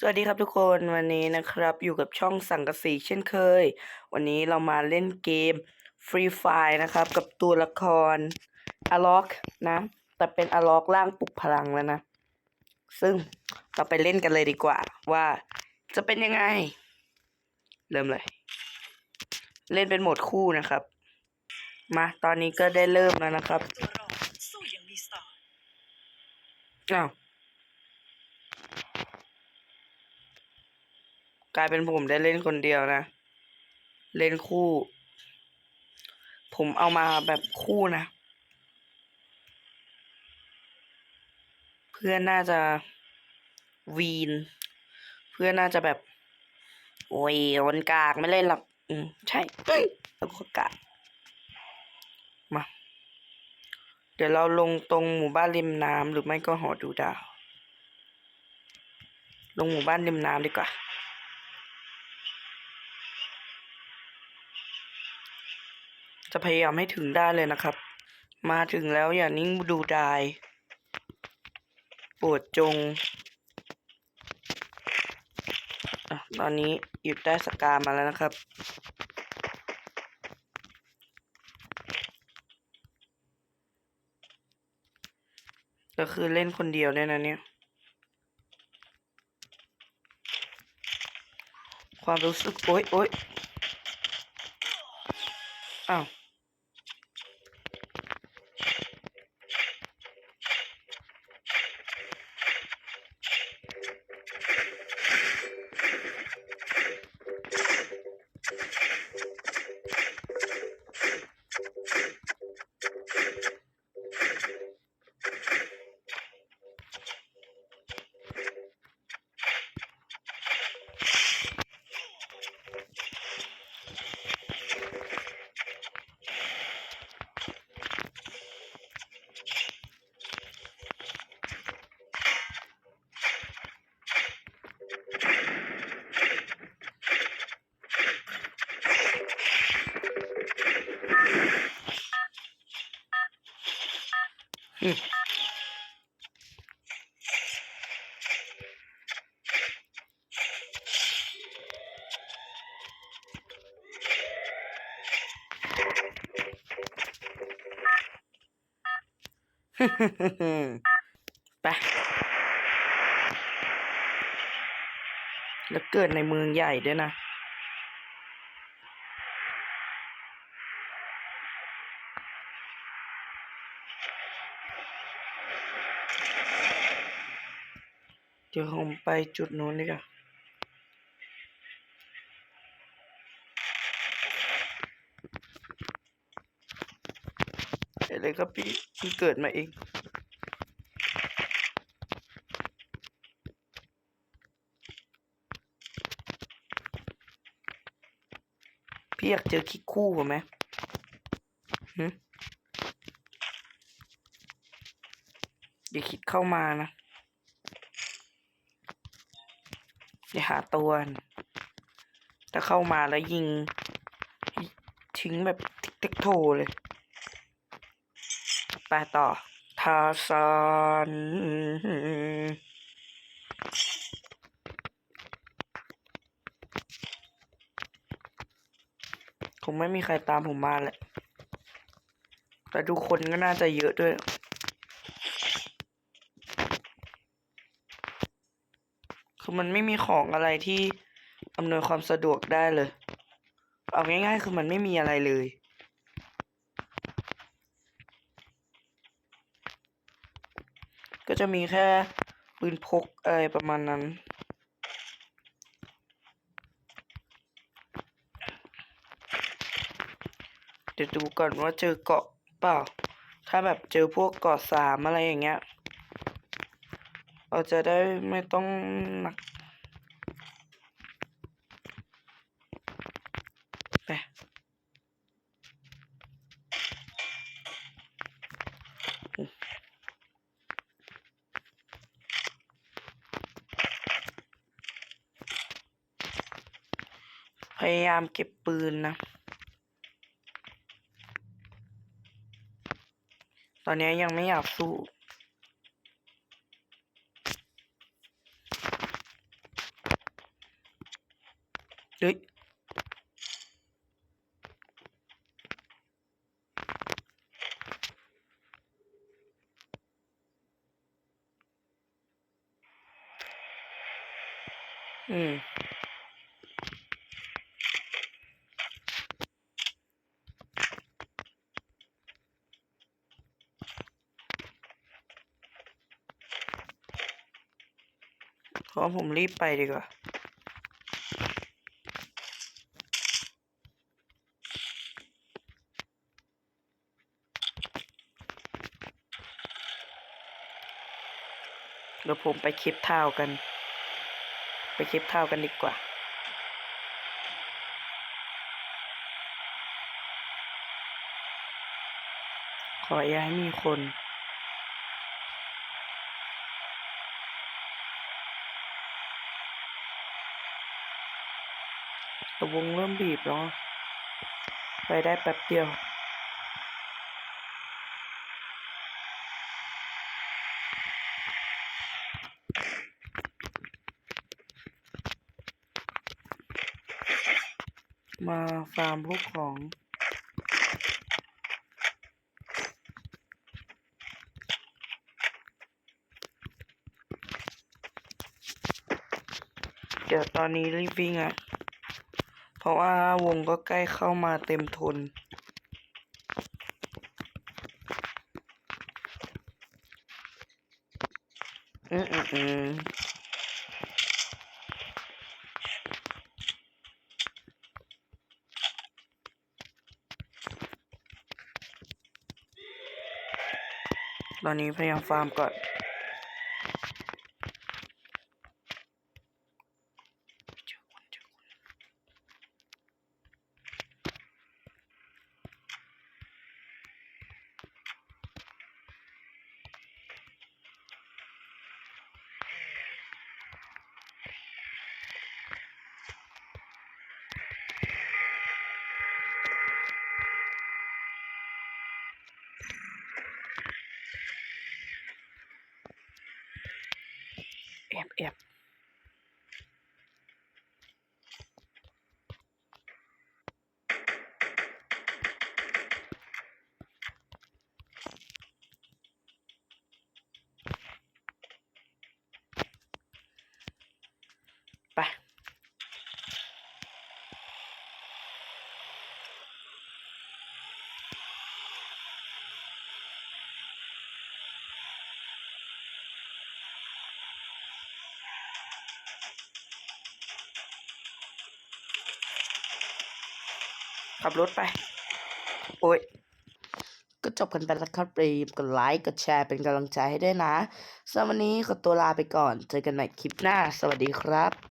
สวัสดีครับทุกคนวันนี้นะครับ อยู่กับช่องสังกะสีเช่นเคย วันนี้เรามาเล่นเกม Free Fire นะครับ กับตัวละครอะล็อกนะ แต่เป็นอะล็อกร่างปลุกพลังแล้วนะ ซึ่งเราไปเล่นกันเลยดีกว่า ว่าจะเป็นยังไง เริ่มเลย เล่นเป็นโหมดคู่นะครับ มาตอนนี้ก็ได้เริ่มแล้วนะครับตัวรอดสู้อย่างมีสไตล์อ้าว กลายเป็นผมได้เล่นคนเดียวนะ เล่นคู่ ผมเอามาแบบคู่นะ เพื่อนน่าจะวีน เพื่อนน่าจะแบบ โอ้ยวันกากไม่เล่นหรอก อืมใช่เอ้ยแล้วก็กากมา เดี๋ยวเราลงตรงหมู่บ้านริมน้ำหรือไม่ก็หอดูดาว ลงหมู่บ้านริมน้ำดีกว่า จะพยายามให้ถึงได้เลยนะครับ มาถึงแล้วอย่านิ่งดูดายปรดจงอตอนนี้หยุดได้สกามาแล้วนะครับ ก็คือเล่นคนเดียวด้วยนะเนี่ยความรู้สึก โอ๊ยโอ๊ยอ้าว ไปแล้วเกิดในเมืองใหญ่ด้วยนะ เดี๋ยวผมไปจุดนู้นดีกว่าอะไรครับพี่เพิ่เกิดมาเองพี่อยากเจอคิกคู่ผมไหมหึ เดี๋ยวคิดเข้ามานะเดี๋ยวหาตัวถ้าเข้ามาแล้วยิง ทิ้งแบบทิกเต็กโทเลยไปต่อทาซานคงไม่มีใครตามผมมาแหละ แต่ทุกคนก็น่าจะเยอะด้วย คือมันไม่มีของอะไรที่อำนวยความสะดวกได้เลย เอาง่ายๆ คือมันไม่มีอะไรเลย ก็จะมีแค่ปืนพกอะไรประมาณนั้น เดี๋ยวดูก่อนว่าเจอเกาะเปล่า ถ้าแบบเจอพวกเกาะสามอะไรอย่างเงี้ย เราจะได้ไม่ต้องหนักไปพยายามเก็บปืนนะ ตอนนี้ยังไม่อยากสู้ เฮ้ยอืมขอผมรีบไปดีกว่า เดี๋ยวผมไปคลิปเท้ากัน ไปคลิปเท้ากันดีกว่า ขออย่าให้มีคนแต่วงเริ่มบีบแล้ว ไปได้แป๊บเดียว มาฟาร์มพวกของ เดี๋ยวตอนนี้รีบวิ่งอะเพราะว่าวงก็ใกล้เข้ามาเต็มทนอืมอืมอืม ตอนนี้พยายามฟาร์มก่อน เจอคนเจอคน แอบแอบไป ขับรถไป โอ้ยก็จบกันไปแล้วครับรีบกดไลค์กดแชร์เป็นกำลังใจให้ด้วยนะสำหรับวันนี้ขอตัวลาไปก่อน เจอกันใหม่คลิปหน้า สวัสดีครับ